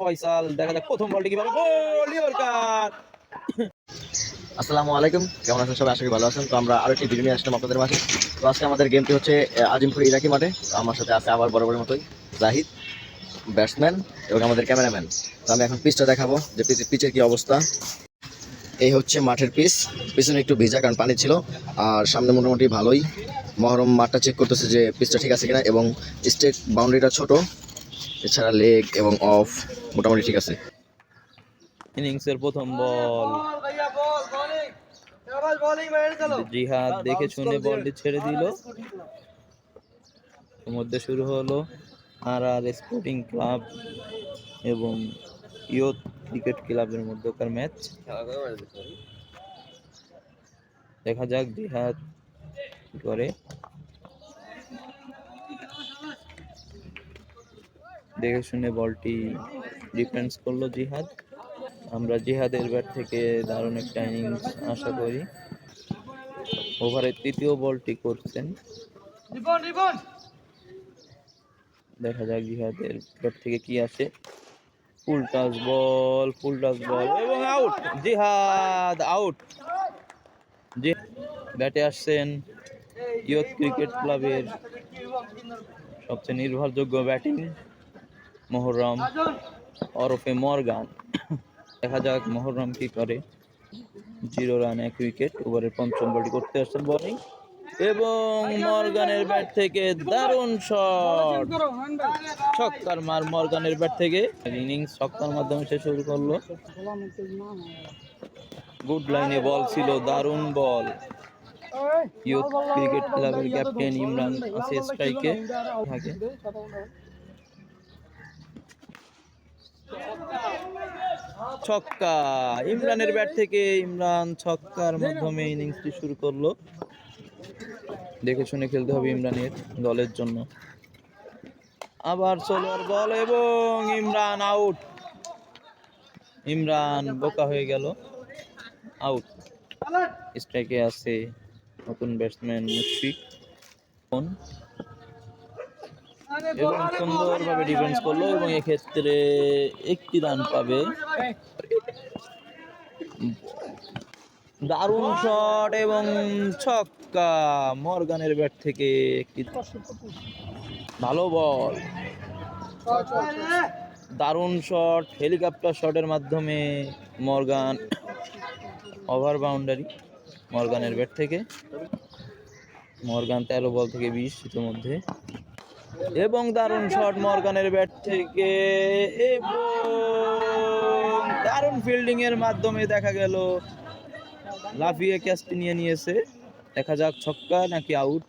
ফয়সাল, দেখা যাক প্রথম বলটি কীভাবে। গোল ইয়র্কার আসসালামু আলাইকুম, কেমন আছেন সবাই? আশা করি ভালো আছেন। তো আমরা আরও একটি ভিডিও নিয়ে আসলাম আপনাদের মাঝে। তো আজকে আমাদের গেমটি হচ্ছে আজিমপুর ইরাকি মাঠে। আমার সাথে আছে আবার বরাবরের মতোই জাহিদ ব্যাটসম্যান এবং আমাদের ক্যামেরাম্যান তো আমি এখন পিচটা দেখাবো, যে পিচের পিচের কি অবস্থা। এই হচ্ছে মাঠের পিচ পিছনে একটু ভিজা, কারণ পানি ছিল। আর সামনে মোটামুটি ভালোই। মহরম মাঠটা চেক করতেছে যে পিচটা ঠিক আছে কিনা। এবং স্টেট বাউন্ডারিটা ছোট। এছাড়া লেগ এবং অফ মোটামুটি ঠিক আছে। ইনিংসের প্রথম বল জিহাদ দেখে শুনে বলটি ছেড়ে দিল। মধ্যে শুরু হলো আর আর স্পোর্টিং ক্লাব এবং ইয়ত ক্রিকেট ক্লাবের মধ্যকার ম্যাচ দেখা যাক জিহাদ করে। দেখে শুনে বলটি ডিফেন্স করল জিহাদ। আমরা জিহাদের ব্যাট থেকে দারুণ একটা ইনিংস আশা করি। ওভারের তৃতীয় বলটি করছেন। দেখা যাক জিহাদের ব্যাট থেকে কি আসে। ফুল টাচ বল ফুল টাচ বল এবং আউট জিহাদ আউট জি ব্যাটে আসছেন ইয়ত ক্রিকেট ক্লাবের সবচেয়ে নির্ভরযোগ্য ব্যাটিং মোহররম ওরফে মর্গান। দেখা যাক মোহররম কি করে। জিরো রান, এক উইকেট ওভারের পঞ্চম বলটি করতে আসছেন বোলিং। এবং মর্গানের ব্যাট থেকে দারুণ শট। ছক্কার মার মর্গানের ব্যাট থেকে। ইনিংস ছক্কার মাধ্যমে সে শুরু করল। গুড লাইনে বল ছিল, দারুণ বল। ইউথ ক্রিকেট ক্লাবের ক্যাপ্টেন ইমরান আছে স্ট্রাইকে। থাকে ছক্কা। ইমরানের ব্যাট থেকে ইমরান ছক্কার মাধ্যমে ইনিংসটি শুরু করল। দেখে শুনে খেলতে হবে ইমরানের দলের জন্য। আবার সোলোয়ার বল এবং ইমরান আউট। ইমরান বোকা হয়ে গেল। আউট। স্ট্রাইকে আছে নতুন ব্যাটসম্যান মুশফিক। ফোন এবং সুন্দরভাবে ডিফেন্স করল এবং এক্ষেত্রে একটি রান পাবে। দারুণ শট এবং ছক্কা মর্গানের ব্যাট থেকে একটি ভালো বল। দারুণ শট হেলিকপ্টার শটের মাধ্যমে মর্গান ওভার বাউন্ডারি মর্গানের ব্যাট থেকে। মর্গান তেরো বল থেকে বিশ ইতিমধ্যে। এবং দারুণ শট মর্গানের ব্যাট থেকে এবং দারুণ ফিল্ডিং এর মাধ্যমে দেখা গেল। লাফিয়ে ক্যাচটি নিয়ে নিয়েছে। দেখা যাক ছক্কা নাকি আউট।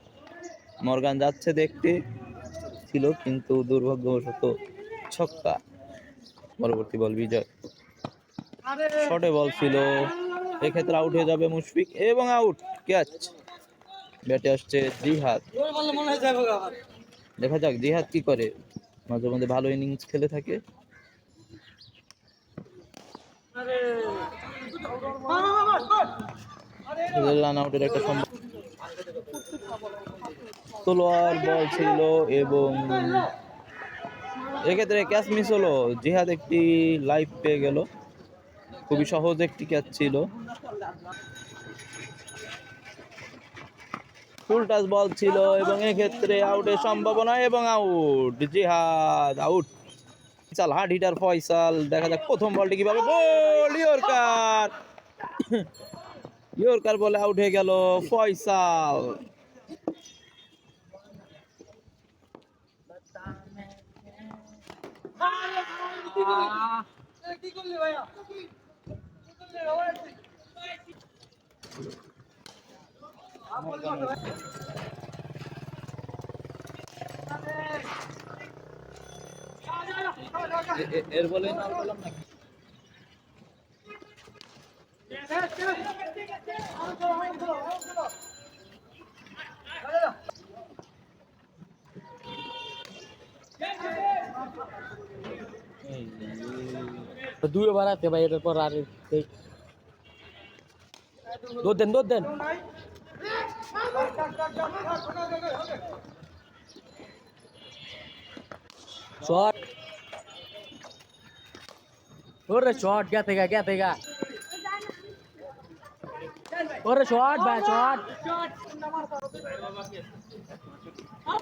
মর্গান যাচ্ছে দেখতে। ছিল কিন্তু দুর্ভাগ্যবশত ছক্কা। পরবর্তী বল বিজয়। শটে বল ছিল। এক্ষেত্রে আউট হয়ে যাবে মুশফিক এবং আউট ক্যাচ। ব্যাটে আসছে জিহাদ। দেখা যাক, জিহাদ কি করে? মাঝে মধ্যে ভালো ইনিংস খেলে থাকে। রান আউটের একটা তলোয়ার, বল ছিল এবং এক্ষেত্রে ক্যাচ মিস হলো। জিহাদ একটি লাইফ পেয়ে গেল। খুবই সহজ একটি ক্যাচ ছিল। ফুল টাচ বল ছিল এবং এক্ষেত্রে আউটের সম্ভাবনা এবং out Jihad out Faisal hard hitter Faisal, দেখা যাক প্রথম বলটি কীভাবে, গোল, ইয়র্কার। ইয়র্কার বলে আউট হয়ে গেল ফয়সাল। এ- এ- এর বলে না বললাম না এই যে, দুই ওভার আছে ভাই এটার পর আর এই- দৌড় দেন দৌড় দেন শট ওরে শট গেতে গা গেতে শট ভাই শট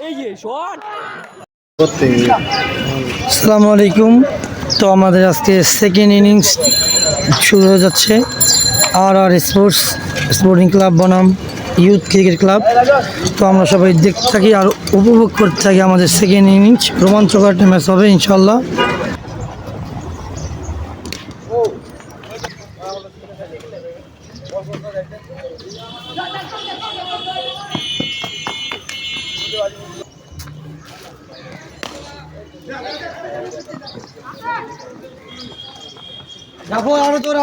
এই যে শট আসসালামু আলাইকুম। তো আমাদের আজকে সেকেন্ড ইনিংস শুরু হয়ে যাচ্ছে। আর আর স্পোর্টস স্পোর্টিং ক্লাব বনাম। Youth cricket club. তো আমরা সবাই দেখতে থাকি আর উপভোগ করতে থাকি আমাদের সেকেন্ড ইনিংস রোমাঞ্চকর একটা ম্যাচ হবে ইনশাল্লাহ যাব আরও তোরা।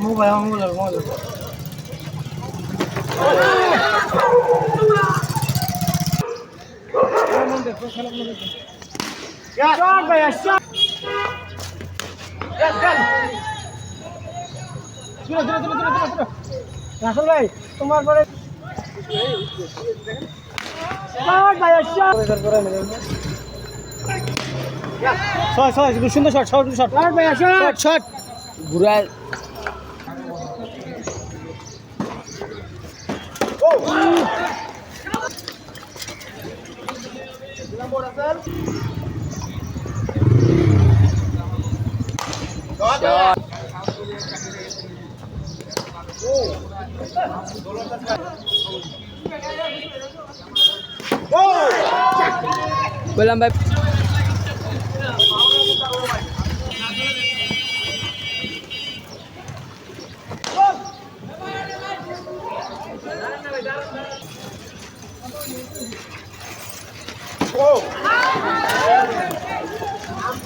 মোবাইল মোবাইল মোবাইল রাসেল ভাই তোমার পরে ছয় ছয় সুন্দর shot shot shot. Shot shot. ঘুরায় বললাম ভাই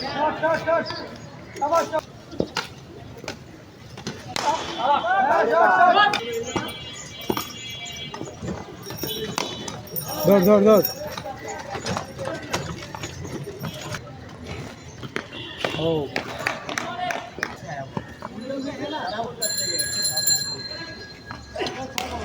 Kaç kaç kaç. Yavaş yavaş. Dur dur dur. Oh.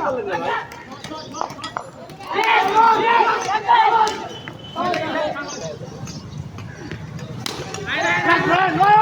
Run, run, run!